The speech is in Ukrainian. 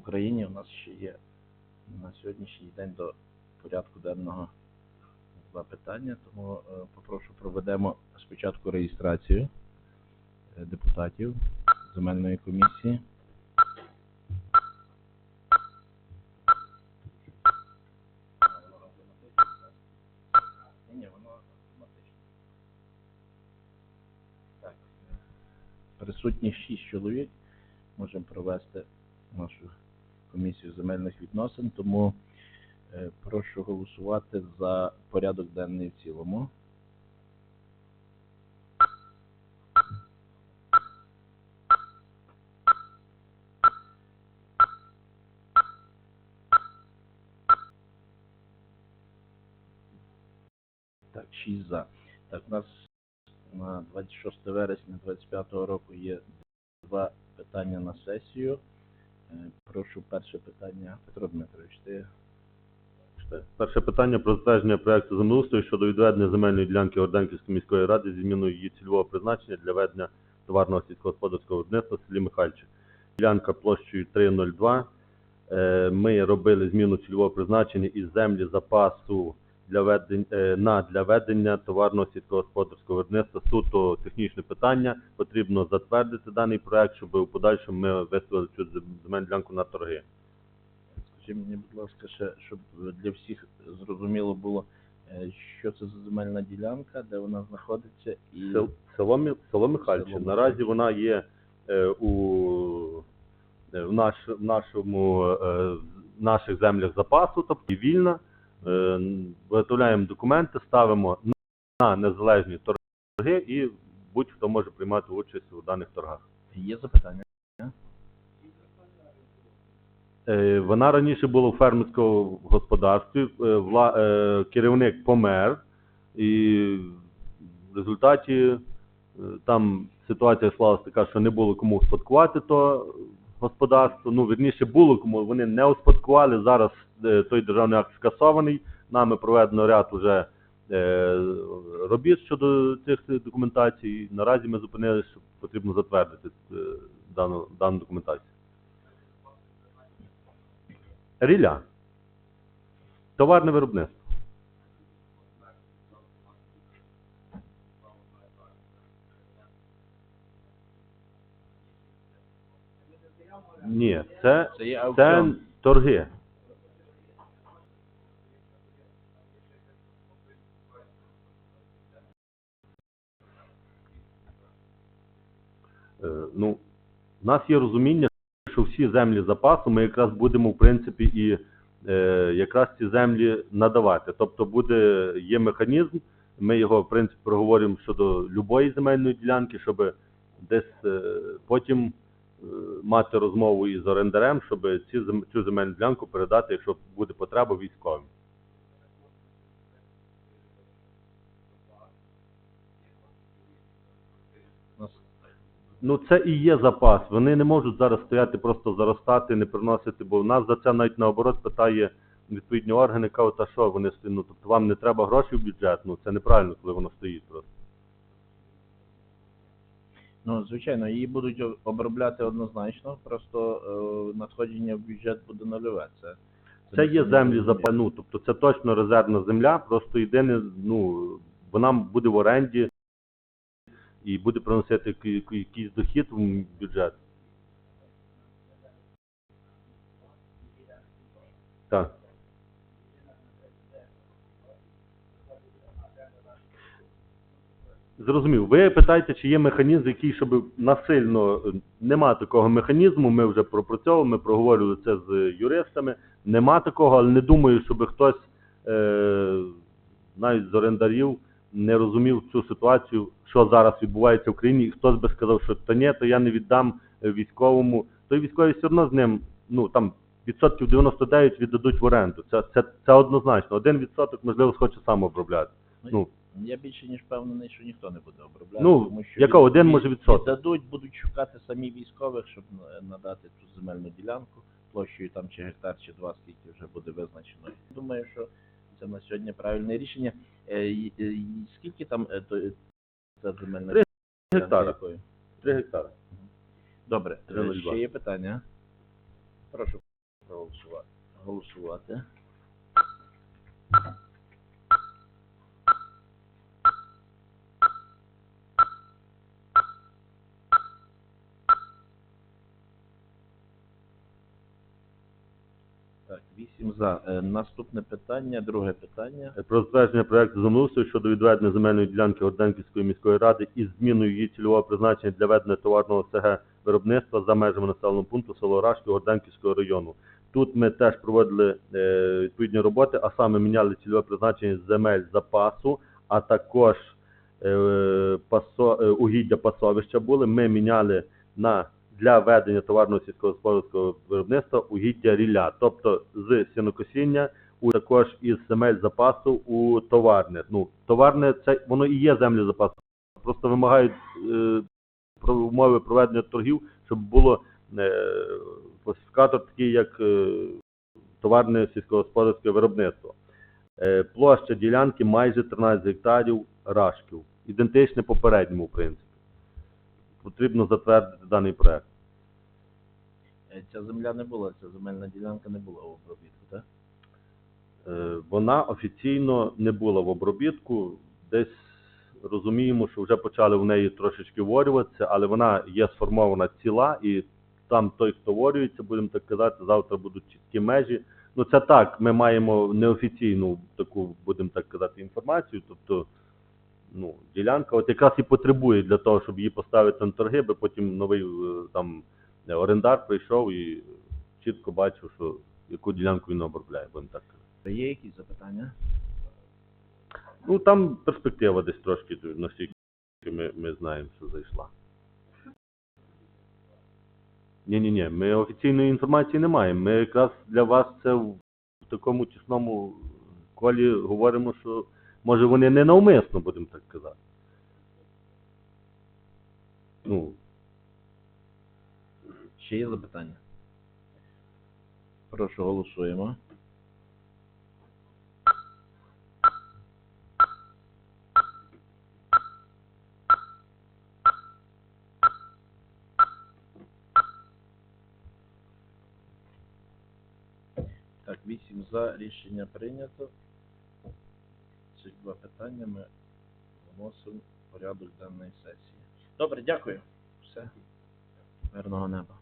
Україні у нас ще є на сьогоднішній день до порядку денного два питання, тому е, попрошу проведемо спочатку реєстрацію е, депутатів земельної комісії. Е, Присутні шість чоловік. Можемо провести нашу комісію земельних відносин, тому е, прошу голосувати за порядок денний в цілому. Так, 6 за. Так, у нас на 26 вересня 25 року є два питання на сесію. Е, Прошу перше питання. Петро Дмитрович, ти Перше питання про затвердження проекту землеустрою щодо відведення земельної ділянки Орденківської міської ради зі зміною її цільового призначення для ведення товарного сільськогосподарського виробництва в селі Михальчик. Ділянка площею 302. Е, Ми робили зміну цільового призначення із землі запасу для ведення, е, на для ведення товарного сільськогосподарського виробництва. Суто технічне питання. Потрібно затвердити даний проект, щоб у подальшому ми виставили цю земельну ділянку на торги. скажи мені, будь ласка, ще, щоб для всіх зрозуміло було, е, що це за земельна ділянка, де вона знаходиться і Село, село Михальчин. Село Наразі вона є е, у в, наш, в нашому е, в наших землях запасу, тобто вільна. Е, виготовляємо документи, ставимо на незалежні торги і будь-хто може приймати участь у даних торгах. є запитання. Е, Вона раніше була у фермерському господарстві, е, керівник помер, і в результаті там ситуація склалася така, що не було кому успадкувати то господарство. Ну, вірніше, було кому, вони не успадкували. Зараз е, той державний акт скасований. Нами проведено ряд уже е, робіт щодо цих документацій. Наразі ми зупинилися, що потрібно затвердити е, дану, дану документацію. Ріля. Товарне виробництво. Ні, це, Це є це аукціон. торги. Е, Ну, в нас є розуміння, що всі землі запасу ми якраз будемо, в принципі, і е, якраз ці землі надавати. Тобто буде, є механізм, ми його, в принципі, проговоримо щодо любої земельної ділянки, щоб десь е, потім мати розмову із орендарем, щоб цю земельну ділянку передати, якщо буде потреба, військовим. Ну, це і є запас. Вони не можуть зараз стояти, просто заростати, не приносити, бо в нас за це навіть наоборот питає відповідні органи, кажуть, а що вони? Ну, тобто вам не треба грошей в бюджет, ну це неправильно, коли воно стоїть просто. Ну, звичайно, її будуть обробляти однозначно, просто е, надходження в бюджет буде нульове. Це, Це є землі зрозуміло. запа, ну, тобто це точно резервна земля, просто єдине, ну, вона буде в оренді і буде приносити який- який- якийсь дохід в бюджет. Так. Зрозумів. Ви питаєте, чи є механізм, який, щоб насильно е, нема такого механізму. Ми вже пропрацьовували, ми проговорювали це з юристами. Нема такого, але не думаю, щоб хтось е, навіть з орендарів не розумів цю ситуацію, що зараз відбувається в країні, і хтось би сказав, що та ні, то я не віддам е, військовому. Той військовий все одно з ним, ну там відсотків 99 віддадуть в оренду. Це, це, це однозначно. Один відсоток, можливо, схоче сам обробляти. Ну, Я більше ніж впевнений, що ніхто не буде обробляти. Ну, тому що яка? від- Один, від- може, відсоток. Віддадуть, будуть шукати самі військових, щоб е, надати цю земельну ділянку площею там чи гектар, чи два, скільки вже буде визначено. Думаю, що це на сьогодні правильне рішення. Е, і- і скільки там е, то- ця земельна Три ділянка? гектари. якої? Три гектари. Добре, Три е, нуль два. ще є питання? Прошу. проголосувати. Голосувати. Так, вісім за. Е, Наступне питання, друге питання. Про затвердження проекту землеустрою щодо відведення земельної ділянки Горденківської міської ради із зміною її цільового призначення для ведення товарного СГ виробництва за межами населеного пункту село Рашки Горденківського району. Тут ми теж проводили е, відповідні роботи, а саме міняли цільове призначення земель запасу, а також е, пасо, е, угіддя пасовища були. Ми міняли на для ведення товарного сільськогосподарського виробництва угіддя рілля, тобто з сінокосіння у також із земель запасу у товарне. Ну, товарне це воно і є землі запасу. Просто вимагають е, про умови проведення торгів, щоб було е, класифікатор такий, як е, товарне сільськогосподарське виробництво. Е, площа ділянки майже 13 гектарів рашків. Ідентичне попередньому, в принципі. Потрібно затвердити даний проект. Е, Ця земля не була, ця земельна ділянка не була в обробітку, так? Е, вона офіційно не була в обробітку. Десь розуміємо, що вже почали в неї трошечки ворюватися, але вона є сформована ціла, і там той, хто ворюється, будемо так казати, завтра будуть чіткі межі. Ну це так, ми маємо неофіційну таку, будемо так казати, інформацію. Тобто, ну, ділянка от якраз і потребує для того, щоб її поставити на торги, бо потім новий е, там орендар прийшов і чітко бачив, що яку ділянку він обробляє, будемо так казати. Є якісь запитання? Ну там перспектива десь трошки, наскільки ми, ми знаємо, що зайшла. Ні, ні, ні, ми офіційної інформації не маємо. Ми якраз для вас це в такому тісному колі говоримо, що може вони не навмисно, будемо так казати. Ну, Ще є запитання? Прошу, голосуємо. Так, 8 за рішення прийнято. Ці два питання ми вносимо в порядок денної сесії. Добре, дякую. Все. Мирного неба.